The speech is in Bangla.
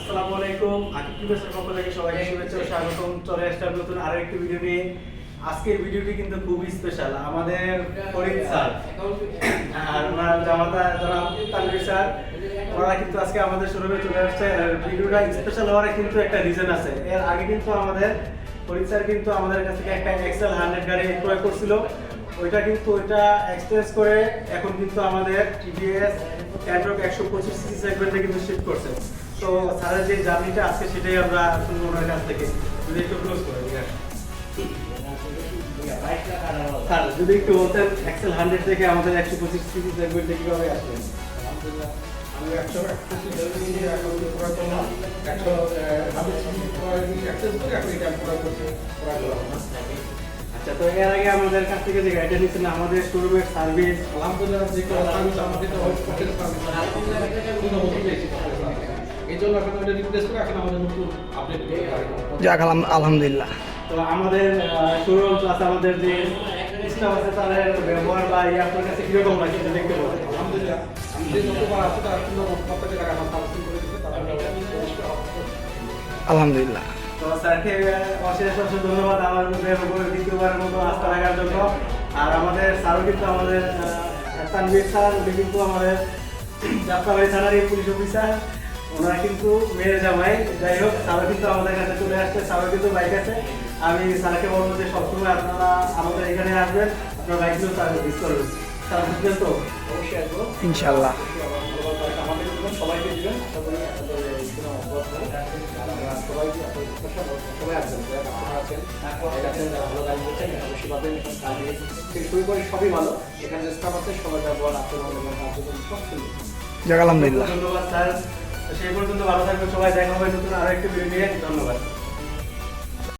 আসসালামু আলাইকুম। আকিব টিভিএসের পক্ষ থেকে সবাইকে শুভেচ্ছা ও স্বাগতম। চলে আসলাম নতুন আরও একটি ভিডিও নিয়ে। আজকের ভিডিওটি কিন্তু খুবই স্পেশাল আমাদের ফরিদ স্যার। আর ওনার জামাতা জনাব তানভীর স্যার। ওনারা কিন্তু আজকে আমাদের শোরুমে চলে আসছে। ভিডিওটা স্পেশাল হওয়ার কিন্তু একটা রিজন আছে। এর আগে কিন্তু আমাদের ফরিদ স্যার কিন্তু আমাদের কাছ থেকে একটা এক্সেল হান্ড্রেড গাড়ি ক্রয় করছিল। ওইটা কিন্তু ওইটা এক্সচেঞ্জ করে এখন কিন্তু আমাদের টিভিএস ক্যান্ট্রক একশো পঁচিশ সিসি সেগমেন্টে কিন্তু শিফট করছে। তো স্যারের যে জার্নিটা আছে সেটাই আমরা শুনব ওনার কাছ থেকে। যদি একটু ক্লোজ করে দিই স্যার যদি একটু বলতেন এক্সেল হান্ড্রেড থেকে আমাদের একশো পঁচিশ সিসি সেগমেন্টে কীভাবে আসলেন আমি একশো একশো আচ্ছা তো এর আগে আমাদের কাছ থেকে যে গাড়িটা নিচ্ছেন আমাদের শোরুমের সার্ভিস আলহামদুলিল্লাহ যে কোনো সার্ভিস আমাদের তো হোটেল সার্ভিস কোনো নতুন পেয়েছি এই জন্য এখন ওইটা রিপ্লেস করে এখন আমাদের নতুন আপডেট যাক আলহাম- আলহামদুলিল্লাহ। তো আমাদের শোরুম প্লাস আমাদের যে স্টাফ আছে তাদের ব্যবহার বা ইয়ে আপনার কাছে কীরকম লাগে সেটা দেখতে পাবেন আলহামদুলিল্লাহ। আমি যে যতবার আছে তার জন্য প্রত্যেকের টাকা আমার করে তারপরে আলহামদুলিল্লাহ। তো স্যারকে অশেষ অশেষ ধন্যবাদ আমার উপরে দ্বিতীয়বারের মতো আস্থা রাখার জন্য। আর আমাদের স্যারও কিন্তু আমাদের আহ, তানভীর স্যার উনি কিন্তু আমাদের যাত্রাবাড়ি থানার এই পুলিশ অফিসার ওনারা কিন্তু মেয়ের জামাই যাই হোক স্যারও কিন্তু আমাদের কাছে চলে আসছে স্যারও কিন্তু বাইক আছে। আমি স্যারকে বলব যে সবসময় আপনারা আমাদের এখানে আসবেন আপনার বাইকগুলো স্যার মিস করবেন। স্যার বুঝবেন তো? অবশ্যই আসব। ইনশাল্লাহ। আমাদের সবাইকে দিবেন আশা করি সবাইকে সবাই আসবেন আপনারা আছেন যারা আছেন যারা ভালো গাড়ি করছেন অবশ্যই পাবেন এখানে সার্ভিস থেকে শুরু করে সবই ভালো। এখানে যে স্টাফ আছে সবাই ব্যবহার আপনার এবং কার্যক্রম সব সুন্দর। আলহামদুলিল্লাহ। ধন্যবাদ স্যার। সেই পর্যন্ত ভালো থাকবে সবাই দেখা হবে নতুন আরও একটি ভিডিও নিয়ে। ধন্যবাদ।